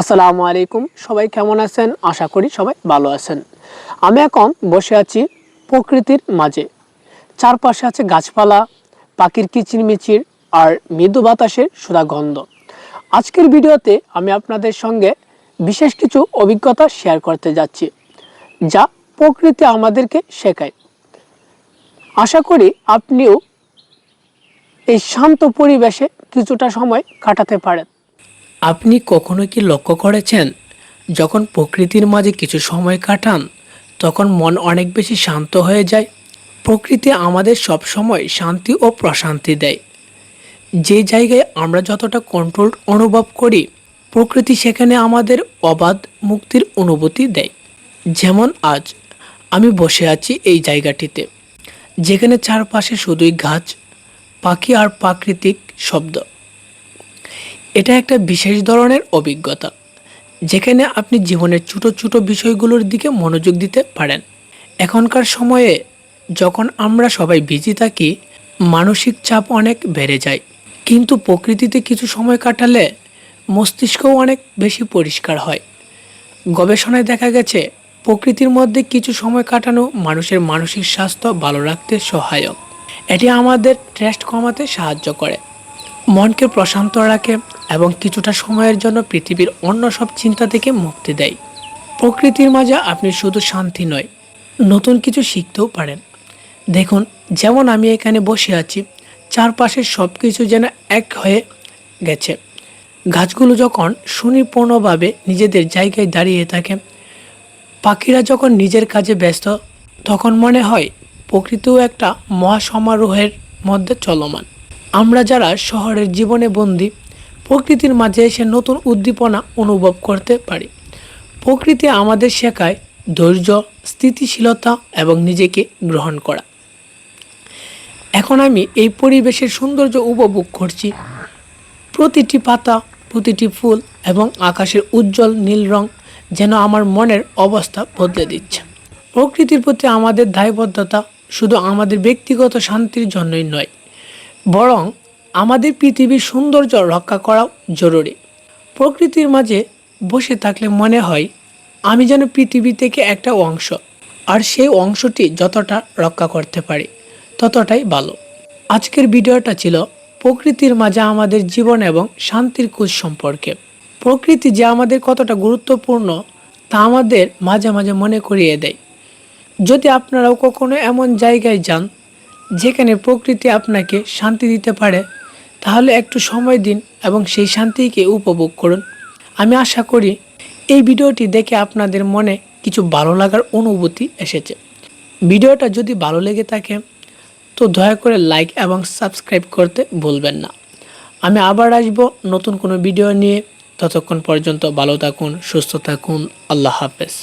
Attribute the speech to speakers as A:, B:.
A: আসসালামু আলাইকুম। সবাই কেমন আছেন? আশা করি সবাই ভালো আছেন। আমি এখন বসে আছি প্রকৃতির মাঝে। চারপাশে আছে গাছপালা, পাখির কিচিরমিচির আর মৃদু বাতাসের সুধা গন্ধ। আজকের ভিডিওতে আমি আপনাদের সঙ্গে বিশেষ কিছু অভিজ্ঞতা শেয়ার করতে যাচ্ছি, যা প্রকৃতি আমাদেরকে শেখায়। আশা করি আপনিও এই শান্ত পরিবেশে কিছুটা সময় কাটাতে পারেন। আপনি কখনো কি লক্ষ্য করেছেন, যখন প্রকৃতির মাঝে কিছু সময় কাটান, তখন মন অনেক বেশি শান্ত হয়ে যায়? প্রকৃতি আমাদের সব সময় শান্তি ও প্রশান্তি দেয়। যে জায়গায় আমরা যতটা কন্ট্রোল অনুভব করি, প্রকৃতি সেখানে আমাদের অবাধ মুক্তির অনুভূতি দেয়। যেমন আজ, আমি বসে আছি এই জায়গাটিতে, যেখানে চারপাশে শুধুই গাছ, পাখি আর প্রাকৃতিক শব্দ। এটা একটা বিশেষ ধরনের অভিজ্ঞতা, যেখানে আপনি জীবনের ছোট ছোট বিষয়গুলোর দিকে মনোযোগ দিতে পারেন। এখনকার সময়ে যখন আমরা সবাই বিজি থাকি, মানসিক চাপ অনেক বেড়ে যায়। কিন্তু প্রকৃতিতে কিছু সময় কাটালে মস্তিষ্কও অনেক বেশি পরিষ্কার হয়। গবেষণায় দেখা গেছে, প্রকৃতির মধ্যে কিছু সময় কাটানো মানুষের মানসিক স্বাস্থ্য ভালো রাখতে সহায়ক। এটি আমাদের স্ট্রেস কমাতে সাহায্য করে। মনকে প্রশান্ত রাখে এবং কিছুটা সময়ের জন্য পৃথিবীর অন্য সব চিন্তা থেকে মুক্তি দেয়। প্রকৃতির মাঝে আপনি শুধু শান্তি নয়, নতুন কিছু শিখতেও পারেন। দেখুন, যেমন আমি এখানে বসে আছি চারপাশের সব কিছু যেন এক হয়ে গেছে। গাছগুলো যখন সুনিপূর্ণভাবে নিজেদের জায়গায় দাঁড়িয়ে থাকে, পাখিরা যখন নিজের কাজে ব্যস্ত, তখন মনে হয় প্রকৃতিও একটা মহাসমারোহের মধ্যে চলমান। আমরা যারা শহরের জীবনে বন্দি প্রকৃতির মাঝে এসে নতুন উদ্দীপনা অনুভব করতে পারি। প্রকৃতি আমাদের শেখায় ধৈর্য, স্থিতিশীলতা এবং নিজেকে গ্রহণ করা। এখন আমি এই পরিবেশের সৌন্দর্য উপভোগ করছি। প্রতিটি পাতা, প্রতিটি ফুল এবং আকাশের উজ্জ্বল নীল রং যেন আমার মনের অবস্থা বদলে দিচ্ছে। প্রকৃতির প্রতি আমাদের দায়বদ্ধতা শুধু আমাদের ব্যক্তিগত শান্তির জন্যই নয়, বরং আমাদের পৃথিবীর সৌন্দর্য রক্ষা করাও জরুরি। প্রকৃতির মাঝে বসে থাকলে মনে হয়, আমি যেন পৃথিবী থেকে একটা অংশ, আর সেই অংশটি যতটা রক্ষা করতে পারি, ততটাই ভালো। আজকের ভিডিওটা ছিল প্রকৃতির মাঝে আমাদের জীবন এবং শান্তির খোঁজ সম্পর্কে। প্রকৃতি যে আমাদের কতটা গুরুত্বপূর্ণ, তা আমাদের মাঝে মাঝে মনে করিয়ে দেয়। যদি আপনারাও কখনো এমন জায়গায় যান, যেখানে প্রকৃতি আপনাকে শান্তি দিতে পারে তাহলে একটু সময় দিন এবং সেই শান্তিকে উপভোগ করুন। আমি আশা করি এই ভিডিওটি দেখে আপনাদের মনে কিছু ভালো লাগার অনুভূতি এসেছে। ভিডিওটা যদি ভালো লেগে থাকে, তো দয়া করে লাইক এবং সাবস্ক্রাইব করতে ভুলবেন না। আমি আবার আসব নতুন কোনো ভিডিও নিয়ে। ততক্ষণ পর্যন্ত ভালো থাকুন, সুস্থ থাকুন, আল্লাহ হাফেজ।